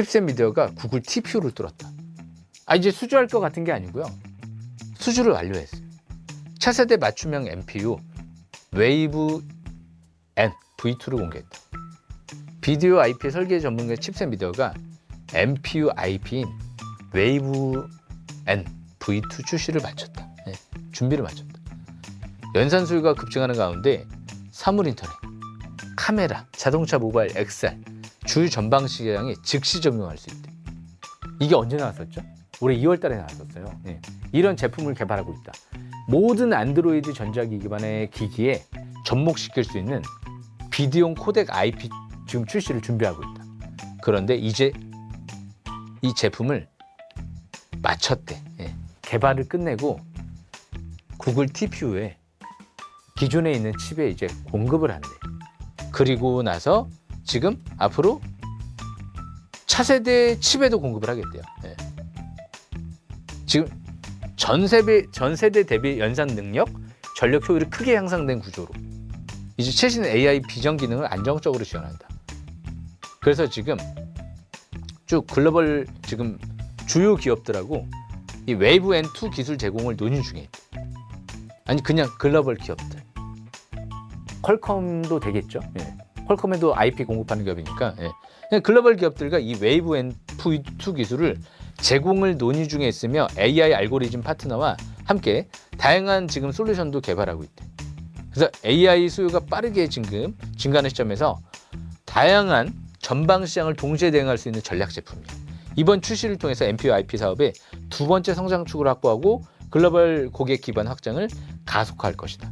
칩셋 미디어가 구글 TPU를 뚫었다. 아 이제 수주할 것 같은 게 아니고요. 수주를 완료했어요. 차세대 맞춤형 NPU 웨이브 N V2를 공개했다. 비디오 IP 설계 전문가 칩셋 미디어가 NPU IP인 웨이브 N V2 출시를 마쳤다. 네, 준비를 마쳤다. 연산 수요가 급증하는 가운데 사물 인터넷, 카메라, 자동차 모바일 XR 주 전방 시장에 즉시 적용할 수 있대. 이게 언제 나왔었죠? 올해 2월 달에 나왔었어요. 예. 이런 제품을 개발하고 있다. 모든 안드로이드 전자기 기반의 기기에 접목시킬 수 있는 비디오 코덱 IP 지금 출시를 준비하고 있다. 그런데 이제 이 제품을 마쳤대. 예. 개발을 끝내고 구글 TPU에 기존에 있는 칩에 이제 공급을 한대. 그리고 나서 지금 앞으로 차세대 칩에도 공급을 하겠대요. 예. 지금 전 세대 전 세대 대비 연산 능력, 전력 효율이 크게 향상된 구조로 이제 최신 AI 비전 기능을 안정적으로 지원한다. 그래서 지금 쭉 글로벌 지금 주요 기업들하고 이 웨이브 N2 기술 제공을 논의 중에. 아니 그냥 글로벌 기업들. 퀄컴도 되겠죠? 예. 퀄컴에도 IP 공급하는 기업이니까 예. 글로벌 기업들과 이 웨이브 N2 기술을 제공을 논의 중에 있으며 AI 알고리즘 파트너와 함께 다양한 지금 솔루션도 개발하고 있대. 그래서 AI 수요가 빠르게 지금 증가하는 시점에서 다양한 전방 시장을 동시에 대응할 수 있는 전략 제품이야. 이번 출시를 통해서 MPU IP 사업의 두 번째 성장축을 확보하고 글로벌 고객 기반 확장을 가속화할 것이다.